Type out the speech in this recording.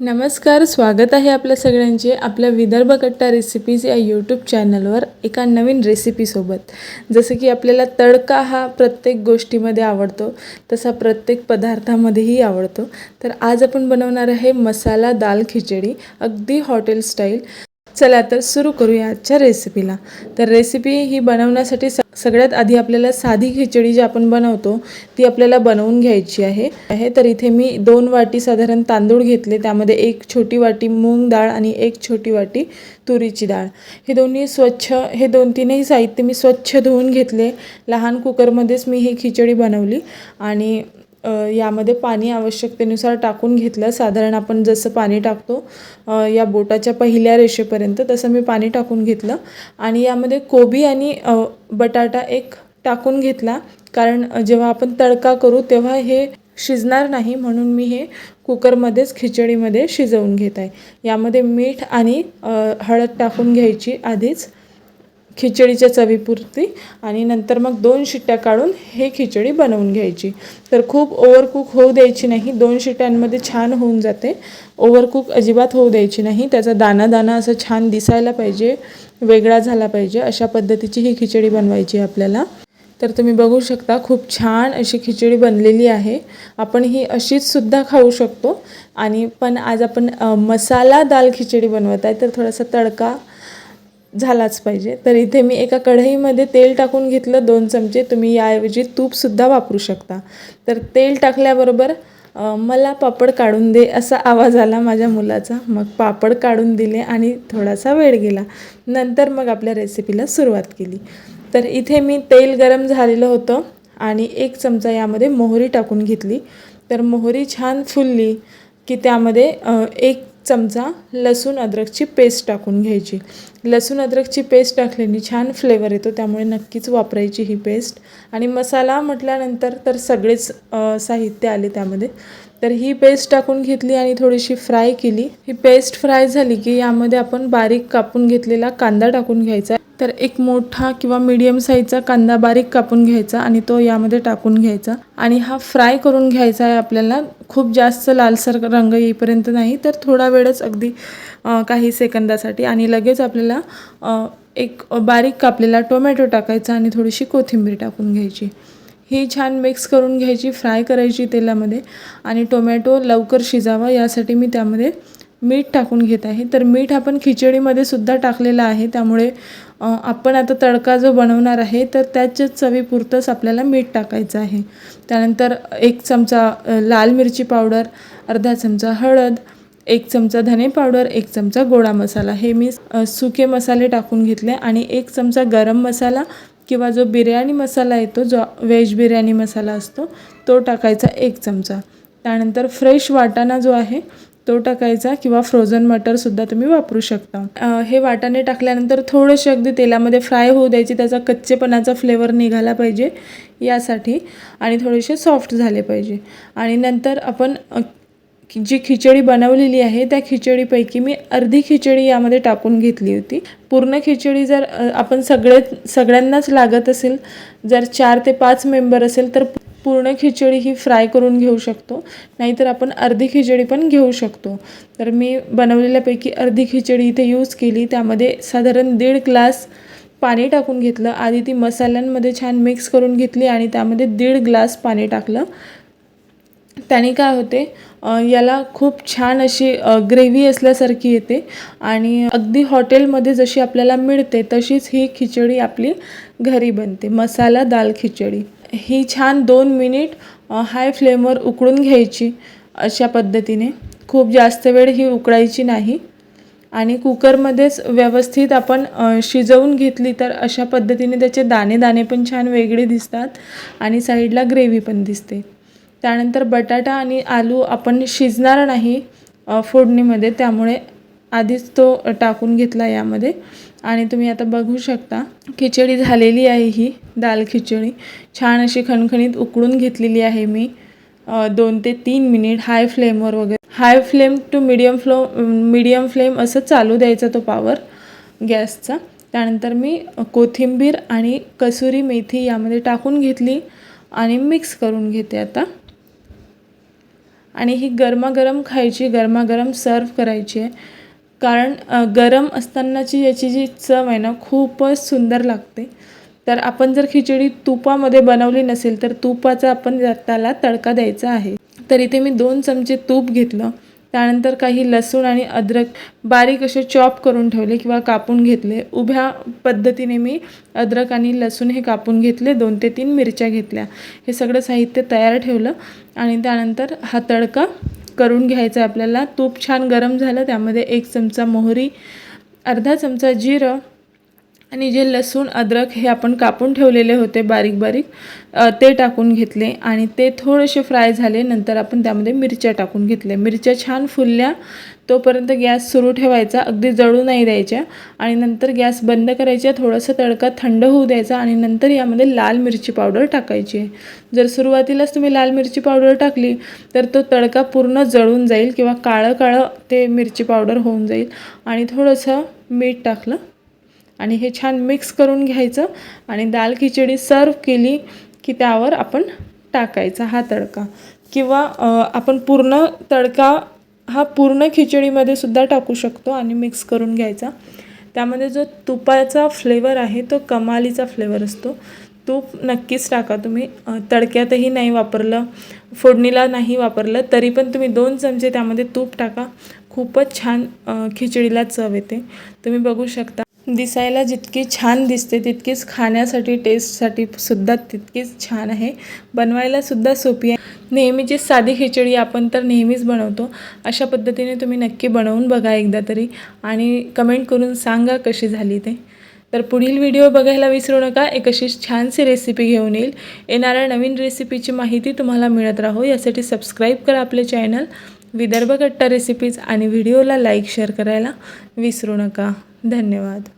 नमस्कार स्वागत आहे आपल्या सगळ्यांचे आपल्या विदर्भ कट्टा रेसिपीज या यूट्यूब चॅनलवर एका नवीन रेसिपीसोबत जसं की आपल्याला तडका हा प्रत्येक गोष्टीमध्ये आवडतो तसा प्रत्येक पदार्थामध्येही आवडतो. तर आज आपण बनवणार आहे मसाला दाल खिचडी अगदी हॉटेल स्टाईल चला तर सुरू करूया आजच्या रेसिपीला तर रेसिपी ही बनवण्यासाठी स सगळ्यात आधी आपल्याला साधी खिचडी जी आपण बनवतो ती आपल्याला बनवून घ्यायची आहे. आहे तर इथे मी दोन वाटी साधारण तांदूळ घेतले. त्यामध्ये एक छोटी वाटी मूग डाळ आणि एक छोटी वाटी तुरीची डाळ. हे दोन्ही स्वच्छ हे दोन तीनही साहित्य मी स्वच्छ धुवून घेतले. लहान कुकरमध्येच मी ही खिचडी बनवली. आणि यामध्ये पाणी आवश्यकतेनुसार टाकून घेतलं. साधारण आपण जसं पाणी टाकतो या बोटाच्या पहिल्या रेषेपर्यंत तसं मी पाणी टाकून घेतलं. आणि यामध्ये कोबी आणि बटाटा एक टाकून घेतला. कारण जेव्हा आपण तडका करू तेव्हा हे शिजणार नाही म्हणून मी हे कुकरमध्येच खिचडीमध्ये शिजवून घेत आहे. यामध्ये मीठ आणि हळद टाकून घ्यायची आधीच. खिचडीच्या चवीपुरती आणि नंतर मग दोन शिट्ट्या काढून हे खिचडी बनवून घ्यायची. तर खूप ओव्हरकुक होऊ द्यायची नाही दोन शिट्ट्यांमध्ये छान होऊन जाते. ओव्हरकुक अजिबात होऊ द्यायची नाही त्याचा दाना दाना असं छान दिसायला पाहिजे वेगळा झाला पाहिजे अशा पद्धतीची ही खिचडी बनवायची आहे आपल्याला. तर तुम्ही बघू शकता खूप छान अशी खिचडी बनलेली आहे. आपण ही अशीच सुद्धा खाऊ शकतो. आणि पण आज आपण मसाला दाल खिचडी बनवत आहे तर थोडासा तडका झालाच पाहिजे. तर इथे मी एका कढईमध्ये तेल टाकून घेतलं दोन चमचे. तुम्ही याऐवजी तूपसुद्धा वापरू शकता. तर तेल टाकल्याबरोबर मला पापड काढून दे असा आवाज आला माझ्या मुलाचा. मग पापड काढून दिले आणि थोडासा वेळ गेला. नंतर मग आपल्या रेसिपीला सुरुवात केली. तर इथे मी तेल गरम झालेलं होतं आणि एक चमचा यामध्ये मोहरी टाकून घेतली. तर मोहरी छान फुलली की त्यामध्ये एक चमचा लसूण अद्रकची पेस्ट टाकून घ्यायची. लसूण अद्रकची पेस्ट टाकल्याने छान फ्लेवर येतो त्यामुळे नक्कीच वापरायची ही पेस्ट आणि मसाला म्हटल्यानंतर तर सगळेच साहित्य आले त्यामध्ये. तर ही पेस्ट टाकून घेतली आणि थोडीशी फ्राय केली. ही पेस्ट फ्राय झाली की यामध्ये आपण बारीक कापून घेतलेला कांदा टाकून घ्यायचा तर एक मोठा किंवा मीडियम साईजचा कांदा बारीक कापून घ्यायचा आणि तो यामध्ये टाकून घ्यायचा. आणि हा फ्राय करून घ्यायचा आहे आपल्याला. खूप जास्त लालसर रंग येईपर्यंत नाही तर थोडा वेळच अगदी काही सेकंदासाठी. आणि लगेच आपल्याला एक बारीक कापलेला टोमॅटो टाकायचा आणि थोडीशी कोथिंबीर टाकून घ्यायची. ही छान मिक्स करून घ्यायची फ्राय करायची तेलामध्ये. आणि टोमॅटो लवकर शिजावा यासाठी मी त्यामध्ये मीठ टाकून घेत आहे. तर मीठ आपण खिचडीमध्ये सुद्धा टाकलेलं आहे. त्यामुळे आपण आता तडका जो बनवणार आहे तर त्याच्याच चवीपुरतंच आपल्याला मीठ टाकायचं आहे. त्यानंतर एक चमचा लाल मिरची पावडर अर्धा चमचा हळद एक चमचा धने पावडर एक चमचा गोडा मसाला. हे मी सुके मसाले टाकून घेतले आणि एक चमचा गरम मसाला किंवा जो बिर्याणी मसाला येतो जो व्हेज बिर्याणी मसाला असतो तो टाकायचा एक चमचा. त्यानंतर फ्रेश वाटाणा जो आहे तो टाकायचा किंवा फ्रोझन मटरसुद्धा तुम्ही वापरू शकता. हे वाटाणे टाकल्यानंतर थोडेसे अगदी तेलामध्ये फ्राय होऊ द्यायचे त्याचा कच्चेपणाचा फ्लेवर निघाला पाहिजे यासाठी आणि थोडेसे सॉफ्ट झाले पाहिजे. आणि नंतर आपण जी खिचडी बनवलेली आहे त्या खिचडीपैकी मी अर्धी खिचडी यामध्ये टाकून घेतली होती. पूर्ण खिचडी जर आपण सगळे सगळ्यांनाच लागत असेल जर चार ते पाच मेंबर असेल तर पूर्ण खिचडी ही फ्राय करून घेऊ शकतो. नाहीतर आपण अर्धी खिचडी पण घेऊ शकतो. तर मी बनवलेल्यापैकी अर्धी खिचडी इथे यूज केली. त्यामध्ये साधारण दीड ग्लास पाणी टाकून घेतलं. आधी ती मसाल्यांमध्ये छान मिक्स करून घेतली आणि त्यामध्ये दीड ग्लास पाणी टाकलं. त्याने काय होते याला खूप छान अशी ग्रेव्ही असल्यासारखी येते आणि अगदी हॉटेलमध्ये जशी आपल्याला मिळते तशीच ही खिचडी आपली घरी बनते. मसाला दाल खिचडी. ही छान दोन मिनिट हाय फ्लेमवर उकळून घ्यायची अशा पद्धतीने. खूप जास्त वेळ ही उकळायची नाही. आणि कुकरमध्येच व्यवस्थित आपण शिजवून घेतली तर अशा पद्धतीने त्याचे दाणे दाणे पण छान वेगळे दिसतात आणि साईडला ग्रेव्ही पण दिसते. त्यानंतर बटाटा आणि आलू आपण शिजणार नाही फोडणीमध्ये. त्यामुळे आधीच तो टाकून घेतला यामध्ये. आणि तुम्ही आता बघू शकता खिचडी झालेली आहे ही दाल खिचडी. छान अशी खणखणीत उकळून घेतलेली आहे मी. दोन ते तीन मिनिट हाय फ्लेमवर वगैरे. High flame to medium flow medium flame असं चालू द्यायचा तो पावर गॅसचा. त्यानंतर मी कोथिंबीर आणि कसुरी मेथी यामध्ये टाकून घेतली आणि मिक्स करून घेते आता. आणि ही गरमागरम खायची गरमागरम सर्व करायची आहे. कारण गरम असतानाची याची जी चव आहे ना खूपच सुंदर लागते. तर आपण जर खिचडी तुपामध्ये बनवली नसेल तर तुपाचा आपण त्याला तडका द्यायचा आहे. तर इथे मी दोन चमचे तूप घेतलं. त्यानंतर काही लसूण आणि अद्रक बारीक असे चॉप करून ठेवले किंवा कापून घेतले. उभ्या पद्धतीने मी अद्रक आणि लसूण हे कापून घेतले. दोन ते तीन मिरच्या घेतल्या. हे सगळं साहित्य तयार ठेवलं आणि त्यानंतर हा तडका करून घ्यायचं आहे आपल्याला. तूप छान गरम झालं त्यामध्ये एक चमचा मोहरी अर्धा चमचा जिरं आणि जे लसूण अद्रक हे आपण कापून ठेवलेले होते बारीक बारीक ते टाकून घेतले आणि ते थोडेसे फ्राय झाले. नंतर आपण त्यामध्ये मिरच्या टाकून घेतल्या. मिरच्या छान फुलल्या तोपर्यंत गॅस सुरू ठेवायचा. अगदी जळू नाही द्यायच्या आणि नंतर गॅस बंद करायच्या. थोडंसं तडका थंड होऊ द्यायचा आणि नंतर यामध्ये लाल मिरची पावडर टाकायची. आहे जर सुरुवातीलाच तुम्ही लाल मिरची पावडर टाकली तर तो तडका पूर्ण जळून जाईल किंवा काळं काळं ते मिरची पावडर होऊन जाईल. आणि थोडंसं मीठ टाकलं आणि हे छान मिक्स करून घ्यायचं आणि दाल खिचडी सर्व केली की त्यावर आपण टाकायचा हा तडका. किंवा आपण पूर्ण तडका हा पूर्ण खिचडीमध्ये सुद्धा टाकू शकतो आणि मिक्स करून घ्यायचा. त्यामध्ये जो तुपाचा फ्लेवर आहे तो कमालीचा फ्लेवर असतो. तूप नक्कीच टाका तुम्ही. तडक्यातही नाही वापरलं फोडणीला नाही वापरलं तरी पण तुम्ही दोन चमचे त्यामध्ये तूप टाका. खूपच छान खिचडीला चव येते. तुम्ही बघू शकता. दिसायला जितकी छान दिसते तितकीच खाण्यासाठी टेस्टसाठी सुद्धा तितकीच छान आहे. बनवायला सुद्धा सोपी आहे. नेहमीची साधी खिचडी आपण तर नेहमीच बनवतो अशा पद्धतीने तुम्ही नक्की बनवून बघा एकदा तरी आणि कमेंट करून सांगा कशी झाली ते. तर पुढील व्हिडिओ बघायला विसरू नका एक अशी छानशी रेसिपी घेऊन येईल. येणाऱ्या नवीन रेसिपीची माहिती तुम्हाला मिळत राहो यासाठी सबस्क्राईब करा आपले चॅनल विदर्भ कट्टा रेसिपीज आणि व्हिडिओला लाईक शेअर करायला विसरू नका. धन्यवाद.